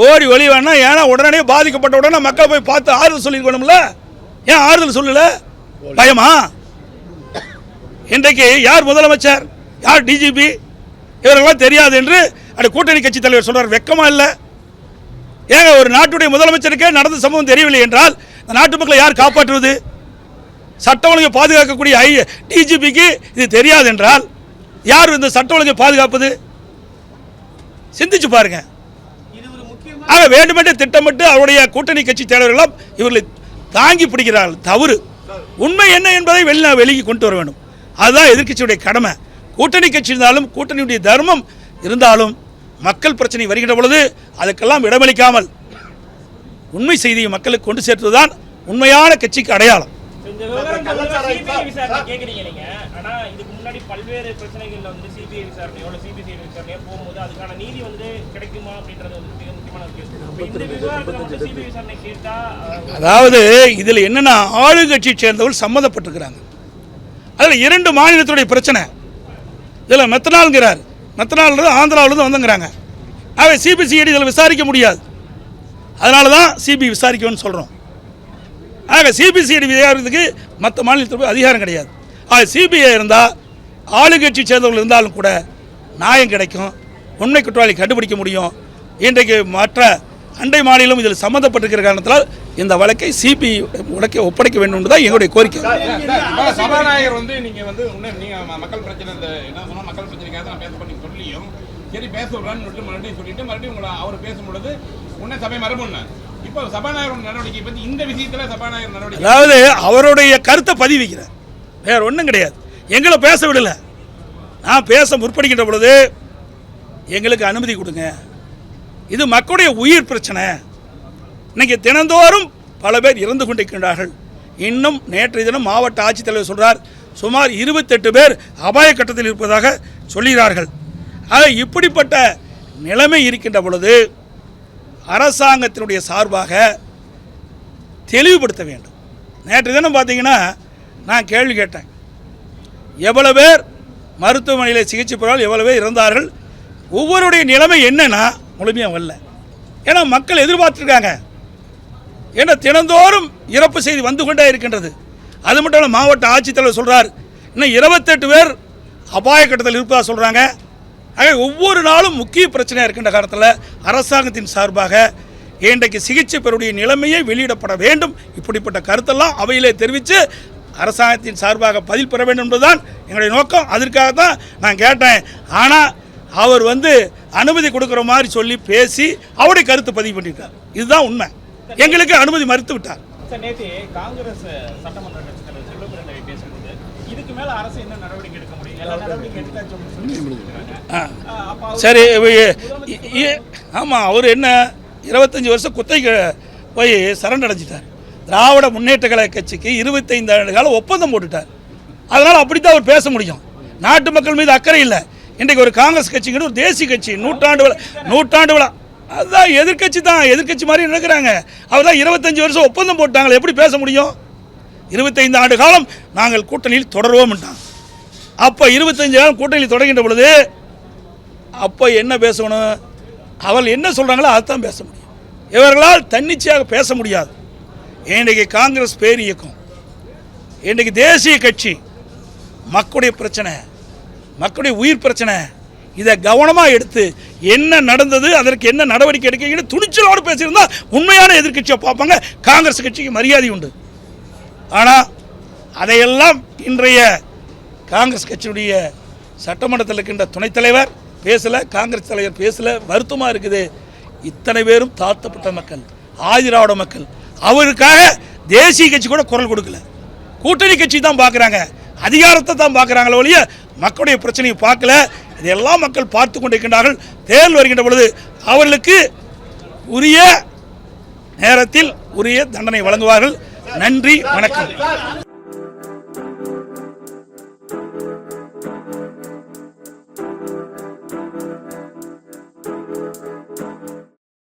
ஓடி ஒளி வேணா ஏன்னா உடனே பாதிக்கப்பட்ட உடனே மக்கள் போய் பார்த்து ஆறுதல் சொல்லியிருக்கணும்ல? ஏன் ஆறுதல் சொல்லல? பயமா? இன்றைக்கு யார் முதலமைச்சர்? யார் டிஜிபி இவரெல்லாம் தெரியாது என்று அந்த கூட்டணி கட்சி தலைவர் சொல்றார். வெக்கமா இல்லை. ஏங்க ஒரு நாட்டுடைய முதலமைச்சருக்கே நடந்த சம்பவம் தெரியவில்லை என்றால் இந்த நாட்டு மக்களை யார் காப்பாற்றுவது? சட்ட ஒழுங்கை பாதுகாக்கக்கூடிய ஐ டிஜிபிக்கு இது தெரியாது என்றால் யார் இந்த சட்ட ஒழுங்கை பாதுகாப்பது? சிந்திச்சு பாருங்கள் ஆக வேண்டுமென்றே திட்டமிட்டு அவருடைய கூட்டணி கட்சி தலைவர்களும் இவர்களை தாங்கி பிடிக்கிறார்கள். தவறு. உண்மை என்ன என்பதை வெளி வெளியே கொண்டு வர வேண்டும். அதுதான் எதிர்க்கட்சியுடைய கடமை. கூட்டணி கட்சி இருந்தாலும் கூட்டணியுடைய தர்மம் இருந்தாலும் மக்கள் பிரச்சனை வருகின்ற பொழுது அதுக்கெல்லாம் இடமளிக்காமல் உண்மை செய்தியை மக்களுக்கு கொண்டு சேர்த்துதான் உண்மையான கட்சிக்கு அடையாளம். ஆனா இதுக்கு முன்னாடி பல்வேறு பிரச்சனைகள்ல வந்து சிபிஐ விசாரணையோ இல்ல சிபிசிஐ விசாரணையோ போகும்போது அதுக்கான நீதி வந்து கிடைக்குமா அப்படின்றது வந்து மிக முக்கியமான சிபிஐ விசாரணை கேட்டா அஹ், அதாவது இதில் என்னன்னா ஆளுங்கட்சியை சேர்ந்தவர்கள் சம்மந்தப்பட்டிருக்கிறாங்க. அதில் இரண்டு மாநிலத்துடைய பிரச்சனை. இதில் மெத்தனால்ங்கிறார். மெத்தனால்ன்றது ஆந்திராவிலிருந்து வந்துங்கிறாங்க. ஆக சிபிசிஐடி இதில் விசாரிக்க முடியாது. அதனால தான் சிபி விசாரிக்கணும்னு சொல்கிறோம் ஆக சிபிசிஐடி விசாரிக்கிறதுக்கு மற்ற மாநிலத்தில் அதிகாரம் கிடையாது. ஆக சிபிஐ இருந்தால் ஆளுங்கட்சி சேர்ந்தவர்கள் இருந்தாலும் கூட நியாயம் கிடைக்கும். உண்மை குற்றவாளி கண்டுபிடிக்க முடியும். இன்றைக்கு மற்ற அண்டை மாநிலம் இதில் சம்மந்தப்பட்டிருக்கிற காரணத்தால் இந்த வழக்கை சிபி வழக்கை ஒப்படைக்க வேண்டும் என்பதுதான் எங்களுடைய கோரிக்கை. சபாநாயகர் வந்து நீங்க வந்து மக்கள் பிரச்சனை என்ன சொன்னா மக்கள் பிரச்சனைக்காக நான் பேச பண்ணி சொல்லியும் சரி பேச விடலான்னு மறுபடியும் சொல்லிட்டு மறுபடியும் உங்களை அவர் பேசும் பொழுது உன்னை சபை மரபுன்னு இப்போ சபாநாயகர் நடவடிக்கை பத்தி இந்த விஷயத்துல சபாநாயகர் நடவடிக்கை அதாவது அவருடைய கருத்தை பதிவிக்கிறார் வேற ஒன்றும் கிடையாது. எங்களை பேச விடல. நான் பேச முற்படுகின்ற பொழுது எங்களுக்கு அனுமதி கொடுங்க. இது மக்களுடைய உயிர் பிரச்சனை. இன்னைக்கு தினந்தோறும் பல பேர் இறந்து கொண்டிருக்கின்றார்கள். இன்னும் நேற்றைய தினம் மாவட்ட ஆட்சித்தலைவர் சொல்கிறார் சுமார் இருபத்தெட்டு பேர் அபாய கட்டத்தில் இருப்பதாக சொல்கிறார்கள். ஆக இப்படிப்பட்ட நிலைமை இருக்கின்ற பொழுது அரசாங்கத்தினுடைய சார்பாக தெளிவுபடுத்த வேண்டும். நேற்று தினம் பார்த்தீங்கன்னா நான் கேள்வி கேட்டேன். எவ்வளவு பேர் மருத்துவமனையில் சிகிச்சை பெறால் எவ்வளவு பேர் இறந்தார்கள் ஒவ்வொருடைய நிலைமை என்னன்னா முழுமையாக வரல. ஏன்னா மக்கள் எதிர்பார்த்துருக்காங்க. ஏன்னா தினந்தோறும் இறப்பு செய்தி வந்து கொண்டே இருக்கின்றது. அது மட்டும் இல்லை மாவட்ட ஆட்சித்தலைவர் சொல்கிறார் இன்னும் இருபத்தெட்டு பேர் அபாய கட்டத்தில் இருப்பதாக சொல்கிறாங்க ஆக ஒவ்வொரு நாளும் முக்கிய பிரச்சனையாக இருக்கின்ற காலத்தில் அரசாங்கத்தின் சார்பாக இன்றைக்கு சிகிச்சை பெறக்கூடிய நிலைமையை வெளியிடப்பட வேண்டும். இப்படிப்பட்ட கருத்தெல்லாம் அவையிலே தெரிவித்து அரசாங்கத்தின் சார்பாக பதில் பெற வேண்டும் என்பதுதான் எங்களுடைய நோக்கம். அதற்காக தான் நான் கேட்டேன். ஆனால் அவர் வந்து அனுமதி கொடுக்குற மாதிரி சொல்லி பேசி அவருடைய கருத்து பதிவு பண்ணியிருக்கார் இதுதான் உண்மை. எங்களுக்கு அனுமதி மறுத்து விட்டார். சார் நேற்று காங்கிரஸ் சட்டமன்ற கட்சித் தலைவர் செல்வபிரன் ரவி பேசும்போது இதுக்கு மேல அரசு என்ன நடவடிக்கை எடுக்க முடியும்? சரி ஆமாம் அவர் என்ன இருபத்தஞ்சி வருஷம் குத்தகைக்கு போய் சரண் அடைஞ்சிட்டார். திராவிட முன்னேற்ற கழக கட்சிக்கு இருபத்தைந்து ஆண்டு காலம் ஒப்பந்தம் போட்டுட்டார். அதனால் அப்படித்தான் அவர் பேச முடியும். நாட்டு மக்கள் மீது அக்கறை இல்லை. இன்றைக்கு ஒரு காங்கிரஸ் கட்சிங்கிறது ஒரு தேசிய கட்சி. நூற்றாண்டு விழா நூற்றாண்டு விழா. அதுதான் எதிர்க்கட்சி தான். எதிர்க்கட்சி மாதிரி நடக்கிறாங்க. அவர் தான் இருபத்தஞ்சி வருஷம் ஒப்பந்தம் போட்டாங்களே. எப்படி பேச முடியும்? இருபத்தைந்து ஆண்டு காலம் நாங்கள் கூட்டணியில் தொடருவோம்ட்டாங்க அப்போ இருபத்தஞ்சு காலம் கூட்டணியில் தொடங்கின்ற பொழுது அப்போ என்ன பேசணும்? அவள் என்ன சொல்கிறாங்களோ அதுதான் பேச முடியும். இவர்களால் தன்னிச்சையாக பேச முடியாது. இன்றைக்கு காங்கிரஸ் பேர் இயக்கம். இன்றைக்கு தேசிய கட்சி மக்களுடைய பிரச்சனை மக்களுடைய உயிர் பிரச்சனை இதை கவனமாக எடுத்து என்ன நடந்தது அதற்கு என்ன நடவடிக்கை எடுக்கீங்கன்னு துணிச்சலோடு பேசியிருந்தால் உண்மையான எதிர்கட்சியை பார்ப்பாங்க காங்கிரஸ் கட்சிக்கு மரியாதை உண்டு. ஆனால் அதையெல்லாம் இன்றைய காங்கிரஸ் கட்சியுடைய சட்டமன்றத்தில் இருக்கின்ற துணைத்தலைவர் பேசலை காங்கிரஸ் தலைவர் பேசலை வருத்தமாக இருக்குது. இத்தனை பேரும் தாழ்த்தப்பட்ட மக்கள் ஆதிராவிட மக்கள் அவருக்காக தேசிய கட்சி கூட குரல் கொடுக்கல. கூட்டணி கட்சி தான் பார்க்குறாங்க. அதிகாரத்தை தான் பார்க்குறாங்களே ஒழிய மக்களுடைய பிரச்சனையை பார்க்கல. இதெல்லாம் மக்கள் பார்த்து கொண்டிருக்கின்றார்கள். தேர்தல் வருகின்ற பொழுது அவர்களுக்கு உரிய நேரத்தில் உரிய தண்டனை வழங்குவார்கள். நன்றி வணக்கம்.